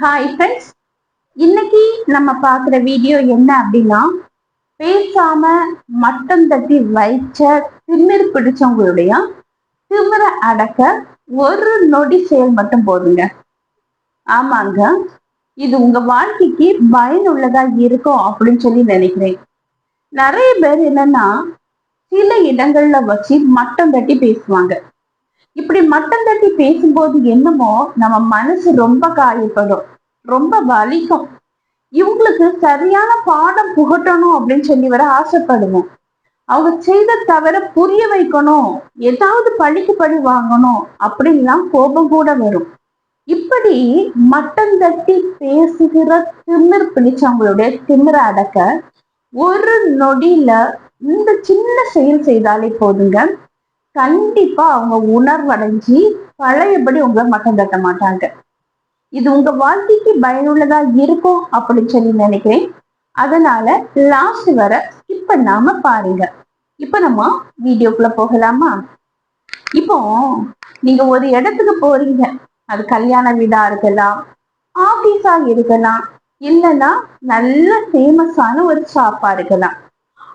Hi friends இன்னைக்கு நம்ம பார்க்குற வீடியோ என்ன அப்படின்னா பேசாம மட்டம் தட்டி வைச்ச திமிர் பிடிச்சவங்களுடைய திமிரை அடக்க ஒரு நொடி செயல் மட்டும் போதுங்க. ஆமாங்க. இது உங்க வாழ்க்கைக்கு பயனுள்ளதா இருக்கும் அப்படின்னு சொல்லி நினைக்கிறேன். நிறைய பேர் என்னன்னா சில இடங்கள்ல வச்சு மட்டம் தட்டி பேசுவாங்க. இப்படி மட்டம் தட்டி பேசும்போது என்னமோ நம்ம மனசு ரொம்ப காயப்படும் ரொம்ப வலிக்கும். இவங்களுக்கு சரியான பாடம் புகட்டணும் அப்படின்னு சொல்லி வர ஆசைப்படுவோம். அவங்க செய்த தவிர புரிய வைக்கணும் ஏதாவது பழிக்கு பழி வாங்கணும் அப்படின்லாம் கோபம் கூட வரும். இப்படி மட்டம் தட்டி பேசுகிற திமிர் பிடிச்சவங்களுடைய திமிரை அடக்க ஒரு நொடியில இந்த சின்ன செயல் செய்தாலே போதுங்க. கண்டிப்பா அவங்க உணர்வடைஞ்சு பழையபடி உங்களை மட்டம் தட்ட மாட்டாங்க. இது உங்க வாழ்க்கைக்கு பயனுள்ளதா இருக்கும் அப்படின்னு சொல்லி நினைக்கிறேன். அதனால லாஸ்ட் வர ஸ்கிப் பண்ணாம பாருங்க. இப்ப நம்ம வீடியோக்குள்ள போகலாமா? இப்போ நீங்க ஒரு இடத்துக்கு போறீங்க. அது கல்யாண வீடா இருக்கலாம் ஆபீஸா இருக்கலாம் இல்லைன்னா நல்ல ஃபேமஸான ஒரு ஷாப்பா இருக்கலாம்.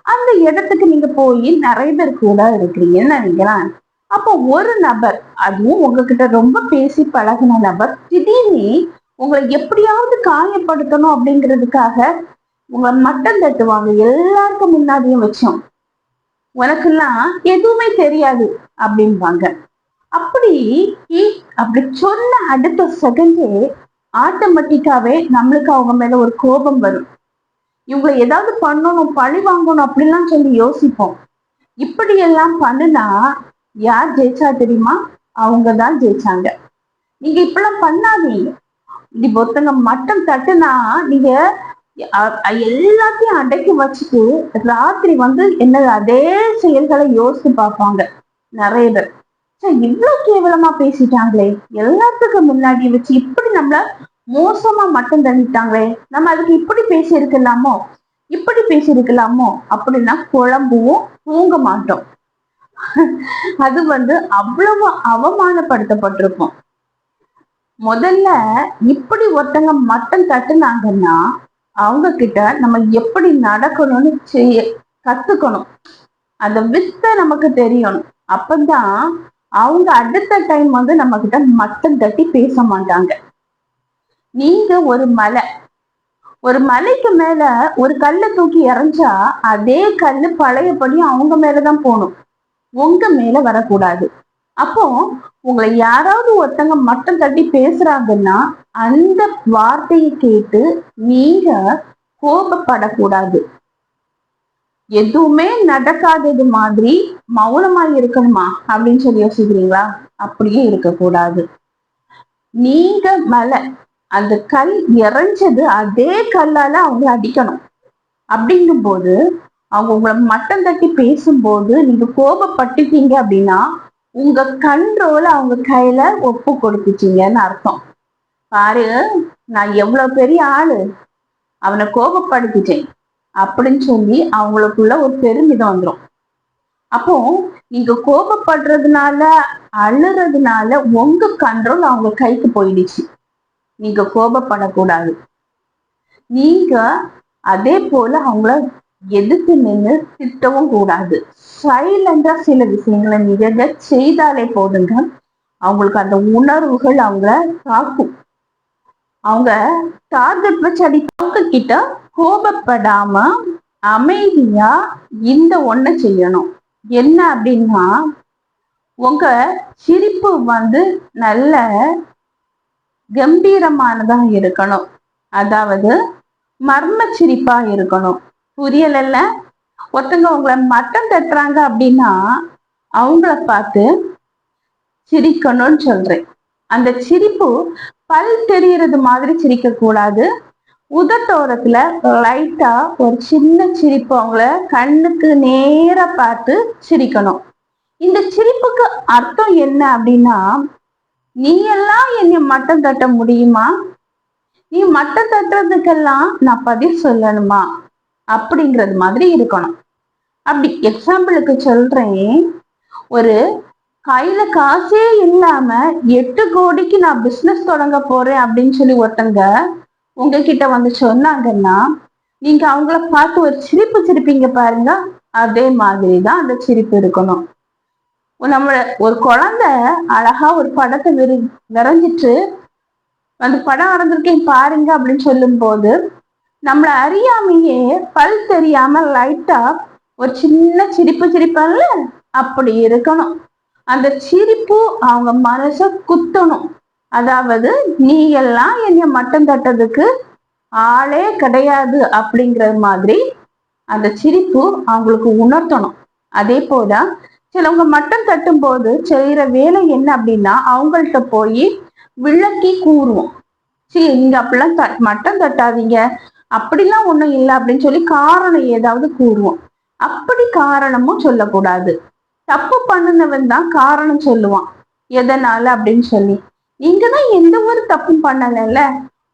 அந்த இடத்துக்கு நீங்க போய் நிறைய பேர் கூட இருக்கிறீங்கன்னு நினைக்கலாம் அப்போ ஒரு நபர் அதுவும் உங்ககிட்ட ரொம்ப பேசி பழகின நபர் திடீர்னு உங்களை எப்படியாவது காயப்படுத்தணும் அப்படிங்கிறதுக்காக உங்களை மட்டம் தட்டுவாங்க. எல்லாருக்கும் முன்னாடியும் வச்சோம். உனக்கெல்லாம் எதுவுமே தெரியாது அப்படின்பாங்க அப்படி அப்படி சொன்ன அடுத்த செகண்டே ஆட்டோமேட்டிக்காவே நம்மளுக்கு அவங்க மேல ஒரு கோபம் வரும். இவங்க ஏதாவது பண்ணணும் பழி வாங்கணும் அப்படிலாம் சொல்லி யோசிப்போம். இப்படி எல்லாம் பண்ணுனா யார் ஜெயிச்சா தெரியுமா? அவங்க தான் ஜெயிச்சாங்க. நீங்க இப்பெல்லாம் பண்ணாதீங்க. இப்படி ஒருத்தங்க மட்டம் தட்டுனா நீங்க எல்லாத்தையும் அடக்கி வச்சுட்டு ராத்திரி வந்து என்ன அதே செயல்களை யோசித்து பார்ப்பாங்க. நிறைய பேர். இவ்வளவு கேவலமா பேசிட்டாங்களே. எல்லாத்துக்கும் முன்னாடி வச்சு இப்படி நம்மள மோசமா மட்டும் தள்ளிட்டாங்களே நம்ம அதுக்கு இப்படி பேசி இருக்கலாமோ இப்படி பேசி இருக்கலாமோ அப்படின்னா குழம்புவோம் தூங்க மாட்டோம். அது வந்து அவ்வளவு அவமானப்படுத்தப்பட்டிருக்கும். முதல்ல இப்படி ஒருத்தங்க மட்டம் தட்டுனாங்கன்னா அவங்க கிட்ட நம்ம எப்படி நடக்கணும்னு செய்ய கத்துக்கணும். அந்த வித்த நமக்கு தெரியணும். அப்பதான் அவங்க அடுத்த டைம் வந்து நம்ம கிட்ட மட்டம் தட்டி பேச மாட்டாங்க. நீங்க ஒரு மலை. ஒரு மலைக்கு மேல ஒரு கல்லை தூக்கி இறஞ்சா அதே கல்லு பழையபடி அவங்க மேலதான் போகணும் உங்க மேல வரக்கூடாது. அப்போ உங்களை யாராவது ஒருத்தங்க மட்டம் தட்டி பேசுறாங்கன்னா அந்த வார்த்தையை கேட்டு நீங்க கோபப்படக்கூடாது. எதுவுமே நடக்காதது மாதிரி மௌனமா இருக்கணுமா? அப்படின்னு சொல்லி யோசிக்கிறீங்களா? அப்படியே இருக்கக்கூடாது. நீங்க மலை. அந்த கல் இறைஞ்சது அதே கல்லால அவங்க அடிக்கணும். அப்படிங்கும் போது அவங்க உங்களை மட்டம் தட்டி பேசும்போது நீங்க கோபப்பட்டுட்டீங்க அப்படின்னா உங்க கண்ட்ரோல அவங்க கையில ஒப்பு கொடுத்துட்டீங்கன்னு அர்த்தம். பாரு நான் எவ்வளவு பெரிய ஆளு. அவனை கோபப்படுத்திட்டேன். அப்படின்னு சொல்லி அவங்களுக்குள்ள ஒரு பெருமிதம் வந்துடும் அப்போ நீங்க கோபப்படுறதுனால அழுறதுனால உங்க கண்ட்ரோல் அவங்க கைக்கு போயிடுச்சு. நீங்க கோபப்படக்கூடாது. நீங்க அதே போல அவங்கள எதிர்த்து நின்று திட்டவும் கூடாது. சைலண்டா சில விஷயங்களை நீங்க செய்தாலே போதுங்க. அவங்களுக்கு அந்த உணர்வுகள் அவங்கள தாக்கும். அவங்க டார்கெட் வச்சு அடிக்க கிட்ட கோபப்படாம அமைதியா இந்த ஒண்ண செய்யணும். என்ன அப்படின்னா உங்க சிரிப்பு வந்து நல்ல கம்பீரமானதா இருக்கணும். அதாவது மர்ம சிரிப்பா இருக்கணும் புரியலல்ல ஒருத்தங்க உங்களை மட்டம் தட்டுறாங்க அப்படின்னா அவங்கள பார்த்து சிரிக்கணும்னு சொல்றேன். அந்த சிரிப்பு பல் தெரியறது மாதிரி சிரிக்க கூடாது. உதட்டோரத்துல லைட்டா ஒரு சின்ன சிரிப்பு அவங்கள கண்ணுக்கு நேர பார்த்து சிரிக்கணும். இந்த சிரிப்புக்கு அர்த்தம் என்ன அப்படின்னா நீ எல்லாம் என்னை மட்டம் தட்ட முடியுமா? நீ மட்டம் தட்டுறதுக்கெல்லாம் நான் பதில் சொல்லணுமா? அப்படிங்கிறது மாதிரி இருக்கணும். அப்படி எக்ஸாம்பிளுக்கு சொல்றேன். ஒரு கையில காசே இல்லாம எட்டு கோடிக்கு நான் பிசினஸ் தொடங்க போறேன் அப்படின்னு சொல்லி ஒருத்தங்க உங்ககிட்ட வந்து சொன்னாங்கன்னா நீங்க அவங்கள பார்த்து ஒரு சிரிப்பு சிரிப்பீங்க பாருங்க. அதே மாதிரி தான் அந்த சிரிப்பு இருக்கணும். நம்ம ஒரு குழந்தை அழகா ஒரு படத்தை விரு விரைஞ்சிட்டு அந்த படம் வரைஞ்சிருக்கேன் பாருங்க அப்படின்னு சொல்லும் போது அறியாமையே பல் தெரியாம லைட்டா ஒரு சின்ன சிரிப்பு சிரிப்பான்ல அப்படி இருக்கணும். அந்த சிரிப்பு அவங்க மனச குத்தணும். அதாவது நீ எல்லாம் என்னை மட்டம் தட்டதுக்கு ஆளே கிடையாது அப்படிங்கிற மாதிரி அந்த சிரிப்பு அவங்களுக்கு உணர்த்தணும். அதே போல சிலவங்க மட்டம் தட்டும் போது செய்யற வேலை என்ன அப்படின்னா அவங்கள்ட்ட போய் விளக்கி கூறுவோம். சரி இங்க அப்படிலாம் த மட்டம் தட்டாதீங்க. அப்படிலாம் ஒண்ணும் இல்லை அப்படின்னு சொல்லி காரணம் ஏதாவது கூறுவோம். அப்படி காரணமும் சொல்லக்கூடாது. தப்பு பண்ணினவன் தான் காரணம் சொல்லுவான். எதனால அப்படின்னு சொல்லி. நீங்க தான் எந்த ஒரு தப்பும் பண்ணல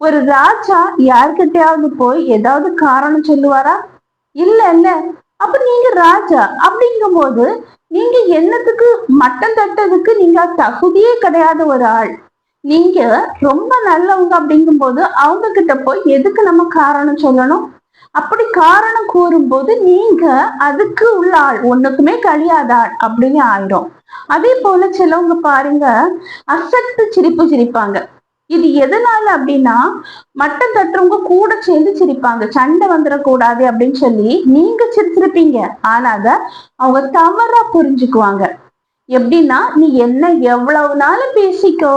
ஒரு ராஜா யார்கிட்டயாவது போய் ஏதாவது காரணம் சொல்லுவாரா? இல்ல இல்ல அப்ப நீங்க ராஜா அப்படிங்கும் போது நீங்க என்னத்துக்கு மட்டம் தட்டதுக்கு நீங்க தகுதியே கிடையாத ஒரு ஆள். நீங்க ரொம்ப நல்லவங்க அப்படிங்கும் போது அவங்க கிட்ட போய் எதுக்கு நம்ம காரணம் சொல்லணும்? அப்படி காரணம் கூறும்போது நீங்க அதுக்கு உள்ள ஆள் ஒண்ணுக்குமே கழியாத ஆள் அப்படின்னு ஆயிரும். அதே போல சிலவங்க பாருங்க அசட்டு சிரிப்பு சிரிப்பாங்க. இது எதனால அப்படின்னா மட்டம் தட்டுறவங்க கூட சேர்ந்து சிரிப்பாங்க. சண்டை வந்துடக்கூடாது அப்படின்னு சொல்லி நீங்க சிரிச்சிருப்பீங்க. ஆனா அத அவங்க தவறா புரிஞ்சுக்குவாங்க. எப்படின்னா நீ என்ன எவ்வளவு நாள் பேசிக்கோ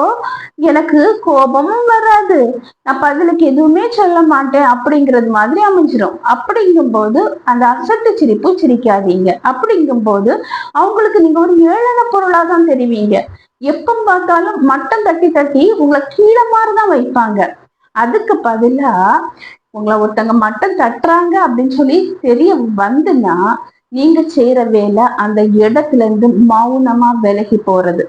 எனக்கு கோபமும் வராது. நான் பதிலுக்கு எதுவுமே சொல்ல மாட்டேன் அப்படிங்கிறது மாதிரி அமைஞ்சிரும். அப்படிங்கும் போது அந்த அசட்டு சிரிப்பு சிரிக்காதீங்க. அப்படிங்கும் போது அவங்களுக்கு நீங்க ஒரு ஏளன பொருளா தான் தெரிவிங்க. எப்ப பார்த்தாலும் மட்டம் தட்டி தட்டி உங்களை கீழே மாதிரிதான் வைப்பாங்க. அதுக்கு பதிலா உங்களை ஒருத்தங்க மட்டம் தட்டுறாங்க அப்படின்னு சொல்லி தெரிய வந்துன்னா நீங்க செய்யற வேலை அந்த இடத்துல இருந்து மௌனமா விலகி போறது.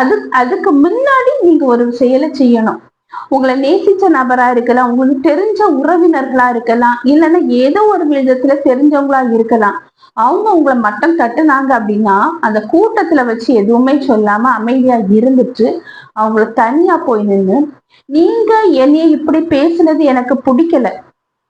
அது அதுக்கு முன்னாடி நீங்க ஒரு செயலை செய்யணும். உங்களை நேசிச்ச நபரா இருக்கலாம் உங்களுக்கு தெரிஞ்ச உறவினர்களா இருக்கலாம் இல்லைன்னா ஏதோ ஒரு விதத்துல தெரிஞ்சவங்களா இருக்கலாம். அவங்க உங்களை மட்டம் தட்டுனாங்க அப்படின்னா அந்த கூட்டத்துல வச்சு எதுவுமே சொல்லாம அமைதியா இருந்துட்டு அவங்கள தனியா போய் நின்று நீங்க என்னைய இப்படி பேசுனது எனக்கு பிடிக்கல.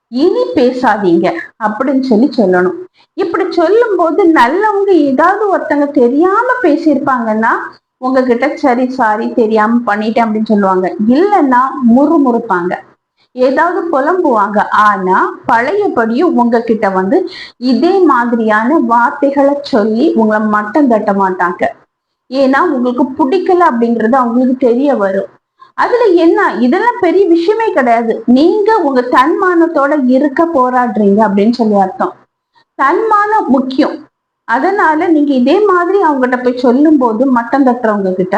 இனி பேசாதீங்க. அப்படின்னு சொல்லி சொல்லணும். இப்படி சொல்லும் போது நல்லவங்க ஏதாவது ஒருத்தங்க தெரியாம பேசியிருப்பாங்கன்னா உங்ககிட்ட சரி சாரி தெரியாம பண்ணிட்டேன் அப்படின்னு சொல்லுவாங்க. இல்லைன்னா முறுமுறுப்பாங்க. ஏதாவது புலம்புவாங்க. ஆனா பழையபடியும் உங்ககிட்ட வந்து இதே மாதிரியான வார்த்தைகளை சொல்லி உங்களை மட்டம் தட்ட மாட்டாங்க. ஏன்னா உங்களுக்கு பிடிக்கல அப்படிங்கறது அவங்களுக்கு தெரிய வரும். அதுல என்ன? இதெல்லாம் பெரிய விஷயமே கிடையாது. நீங்க உங்க தன்மானத்தோட இருக்க போராடுறீங்க அப்படின்னு சொல்லி அர்த்தம். தன்மானம் முக்கியம். அதனால நீங்க இதே மாதிரி அவங்ககிட்ட போய் சொல்லும் போது மட்டம் தட்டுறவங்க கிட்ட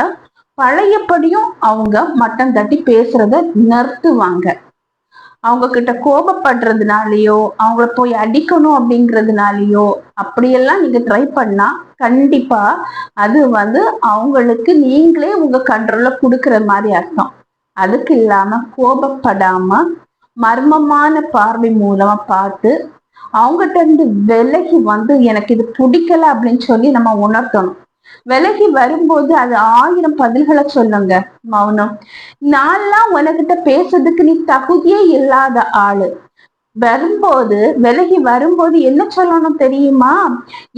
பழையபடியும் அவங்க மட்டம் தட்டி பேசுறத நிறுத்துவாங்க. அவங்க கிட்ட கோபப்படுறதுனாலயோ அவங்கள போய் அடிக்கணும் அப்படிங்கிறதுனாலயோ அப்படியெல்லாம் நீங்க ட்ரை பண்ணா கண்டிப்பா அது வந்து அவங்களுக்கு நீங்களே உங்க கண்ட்ரோல்ல கொடுக்குற மாதிரி அர்த்தம். அதுக்கு இல்லாம கோபப்படாம மர்மமான பார்வை மூலமா பார்த்து அவங்ககிட்ட இருந்து விலகி வந்து எனக்கு இது பிடிக்கல அப்படின்னு சொல்லி நம்ம உணர்த்தணும். விலகி வரும்போது அது ஆயிரம் பதில்களை சொல்லுங்க மௌனம். நான்லாம் உனக்கிட்ட பேசுறதுக்கு நீ தகுதியே இல்லாத ஆளு. வரும்போது விலகி வரும்போது என்ன சொல்லணும் தெரியுமா?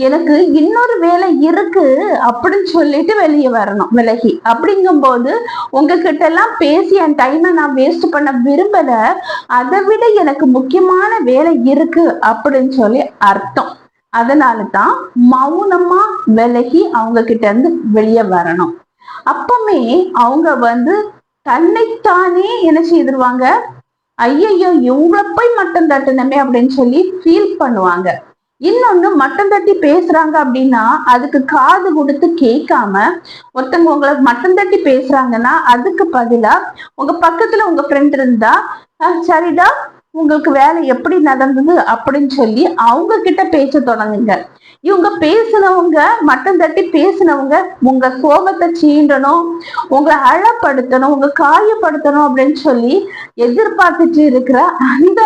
எனக்கு இன்னொரு வேலை இருக்கு அப்படின்னு சொல்லிட்டு வெளியே வரணும் விலகி. அப்படிங்கும் போது உங்ககிட்ட எல்லாம் பேசி என் டைமை நான் வேஸ்ட் பண்ண விரும்பல. அதை விட எனக்கு முக்கியமான வேலை இருக்கு அப்படின்னு சொல்லி அர்த்தம். அதனால தான் மௌனமா விலகி அவங்க கிட்ட இருந்து வெளியே வரணும். அப்பமே அவங்க வந்து தன்னைத்தானே என்ன செய்திருவாங்க? ஐயையோ இவங்கள போய் மட்டம் தட்டணுமே அப்படின்னு சொல்லி ஃபீல் பண்ணுவாங்க. இன்னொன்னு மட்டம் தட்டி பேசுறாங்க அப்படின்னா அதுக்கு காது கொடுத்து கேட்காம ஒருத்தவங்க உங்களை மட்டம் தட்டி பேசுறாங்கன்னா அதுக்கு பதிலா உங்க பக்கத்துல உங்க ஃப்ரெண்ட் இருந்தா சரிடா உங்களுக்கு வேலை எப்படி நடந்தது அப்படின்னு சொல்லி அவங்க கிட்ட பேச தொடங்குங்க. இவங்க பேசினவங்க மட்டம் தட்டி பேசினவங்க உங்க கோபத்தை சீண்டணும் உங்களை அழப்படுத்தணும் உங்க காயப்படுத்தணும் அப்படின்னு சொல்லி எதிர்பார்த்துட்டு இருக்கிற அந்த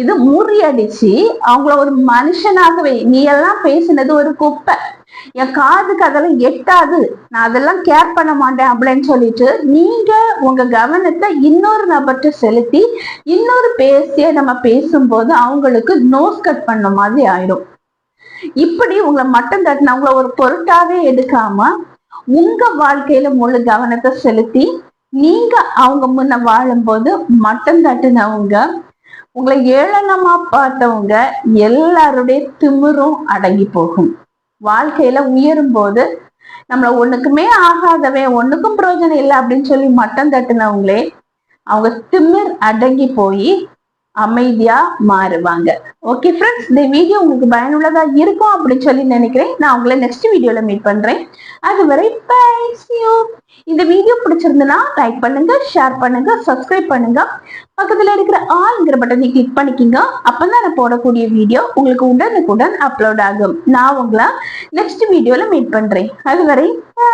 இது முறியடிச்சு அவங்கள ஒரு மனுஷனாகவே. நீ எல்லாம் பேசினது ஒரு குப்பை. என் காதுக்கு அதெல்லாம் எட்டாது. நான் அதெல்லாம் கேர் பண்ண மாட்டேன் அப்படின்னு சொல்லிட்டு நீங்க உங்க கவனத்தை இன்னொரு நபர்கிட்ட செலுத்தி இன்னொரு பேசிய நம்ம பேசும்போது அவங்களுக்கு நோஸ் கட் பண்ண மாதிரி ஆயிடும். இப்படி உங்களை மட்டம் தட்டினவங்கள ஒரு பொருட்டாவே எடுக்காம உங்க வாழ்க்கையில முழு கவனத்தை செலுத்தி நீங்க அவங்க முன்ன வாழும்போது மட்டம் தட்டினவங்க உங்களை ஏளனமா பார்த்தவங்க எல்லாருடைய திமிரும் அடங்கி போகும். வாழ்க்கையில உயரும் போது நம்மள ஒண்ணுக்குமே ஆகாதவன் ஒண்ணுக்கும் பிரயோஜனம் இல்லை அப்படின்னு சொல்லி மட்டம் தட்டுனவங்களே அவங்க திமிர் அடங்கி போய் அமைதியா மாறுவாங்க. ஓகே ஃப்ரெண்ட்ஸ் இந்த வீடியோ உங்களுக்கு பயனுள்ளதா இருக்கும் அப்படின்னு சொல்லி நினைக்கிறேன். நான் உங்களை நெக்ஸ்ட் வீடியோல மீட் பண்றேன். அதுவரை பை இந்த வீடியோ பிடிச்சிருந்தனா லைக் பண்ணுங்க ஷேர் பண்ணுங்க சப்ஸ்கிரைப் பண்ணுங்க. பக்கத்துல இருக்கிற ஆல்ங்கிற பட்டனை கிளிக் பண்ணிக்கிங்க. அப்பதான் நான் போடக்கூடிய வீடியோ உங்களுக்கு உடனுக்குடன் அப்லோட் ஆகும். நான் உங்களை நெக்ஸ்ட் வீடியோல மீட் பண்றேன். அதுவரை பை